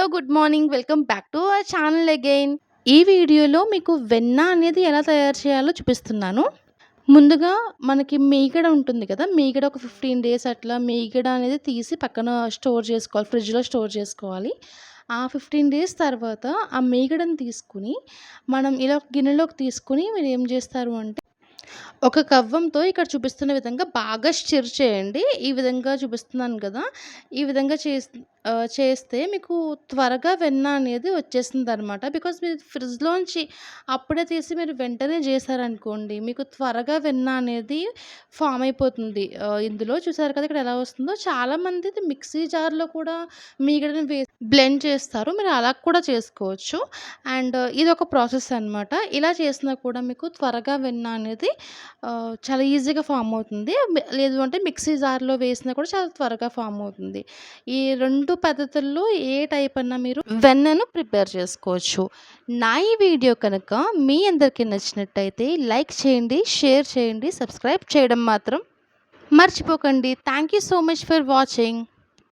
Hello good morning. Welcome back to our channel again. ఈ వీడియోలో మీకు వెన్న అనేది ఎలా తయారు చేయాలో చూపిస్తున్నాను. ముందుగా మనకి మీగడ ఉంటుంది కదా మీగడ ఒక ఫిఫ్టీన్ డేస్ అట్లా మీగడ అనేది తీసి పక్కన స్టోర్ చేసుకోవాలి ఫ్రిడ్జ్లో స్టోర్ చేసుకోవాలి. ఆ ఫిఫ్టీన్ డేస్ తర్వాత ఆ మీగడని తీసుకుని మనం ఇలా గిన్నెలోకి తీసుకుని మీరు ఏం చేస్తారు అంటే ఒక కవ్వంతో ఇక్కడ చూపిస్తున్న విధంగా బాగా స్టిర్ చేయండి. ఈ విధంగా చూపిస్తున్నాను కదా. ఈ విధంగా చేస్ చేస్తే మీకు త్వరగా వెన్న అనేది వచ్చేస్తుంది అనమాట బికాస్ మీరు ఫ్రిడ్జ్లోంచి అప్పుడే తీసి మీరు వెంటనే చేశారనుకోండి మీకు త్వరగా వెన్న అనేది ఫామ్ అయిపోతుంది. ఇందులో చూసారు కదా ఇక్కడ ఎలా వస్తుందో. చాలామంది ఇది మిక్సీ జార్లో కూడా మీగడని వే బ్లెండ్ చేస్తారు. మీరు అలా కూడా చేసుకోవచ్చు. అండ్ ఇది ఒక ప్రాసెస్ అనమాట ఇలా చేసినా కూడా మీకు త్వరగా వెన్న అనేది చాలా ఈజీగా ఫామ్ అవుతుంది. లేదు అంటే మిక్సీ జార్లో వేసినా కూడా చాలా త్వరగా ఫామ్ అవుతుంది. ఈ రెండు పద్ధతుల్లో ఏ టైప్ అన్నా మీరు వెన్నను ప్రిపేర్ చేసుకోవచ్చు. నా ఈ వీడియో కనుక మీ అందరికీ నచ్చినట్టయితే లైక్ చేయండి షేర్ చేయండి సబ్స్క్రైబ్ చేయడం మాత్రం మర్చిపోకండి. Thank you so much for watching.